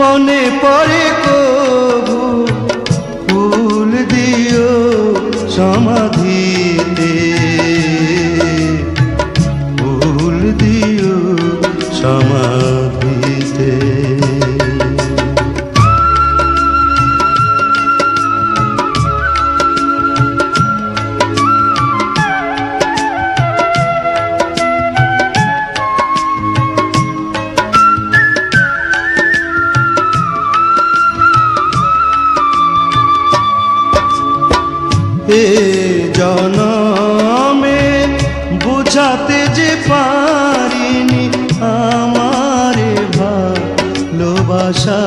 মনে পড়ে কবু ফুল দিও সমাধিতে এ জনমে বুঝাতে যে পারিনি আমারে ভালোবাসা।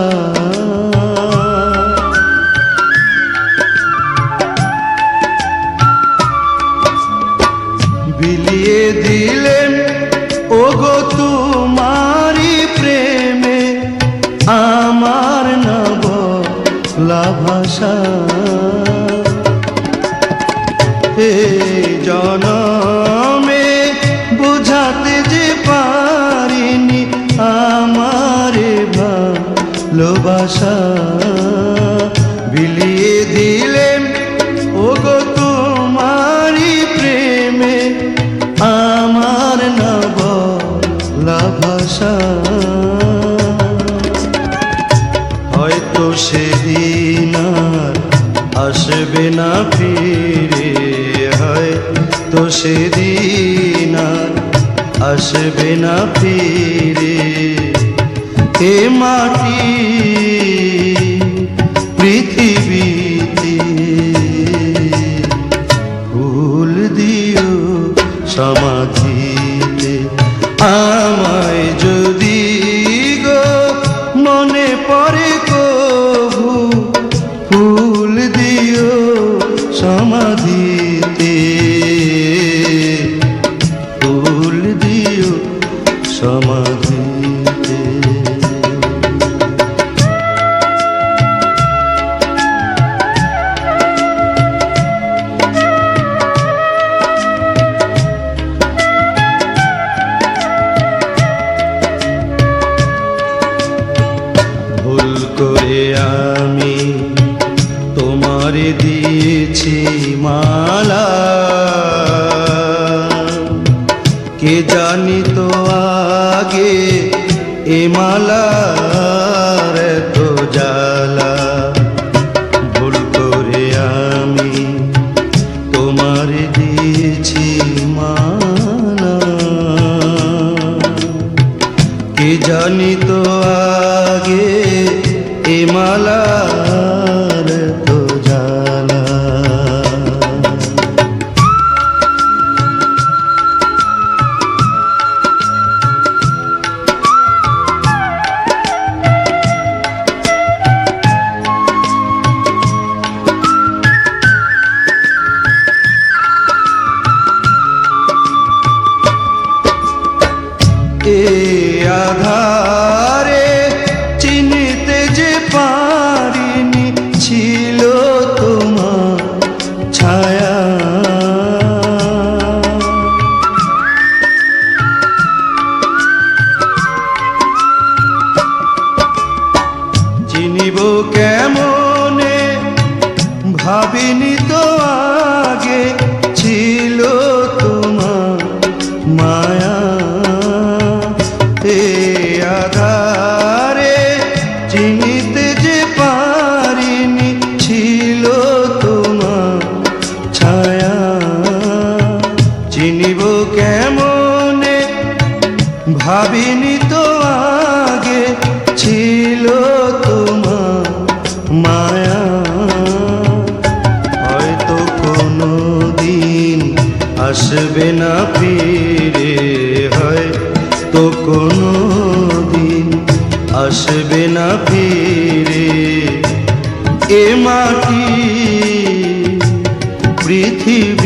বিলিয়ে দিলেন, ওগো তোমারি প্রেমে, আমার নব লাভাষা হে জনমে বুঝাতে যে পারিনি আমারে ভালোবাসা। বিলিয়ে দিলেন, ওগো তোমারি প্রেমে আমার নব লাভাষা হয়তো সেদিন আসবে না ফিরে। হয়তো সেদিন আসবে না ফিরে। এ মাটি মালা। কে জানি তো আগে এ মালার তো জ্বালা। ভুল করে আমি তোমারে দিয়েছি মালা। কে জানি তো আগে এ মালার এ আধারে চিনিতে যে পারিনি ছিল তোমার ছায়া। চিনিব কেমনে ভাবিনি আসবে না ফিরে। এ মাটি পৃথিবী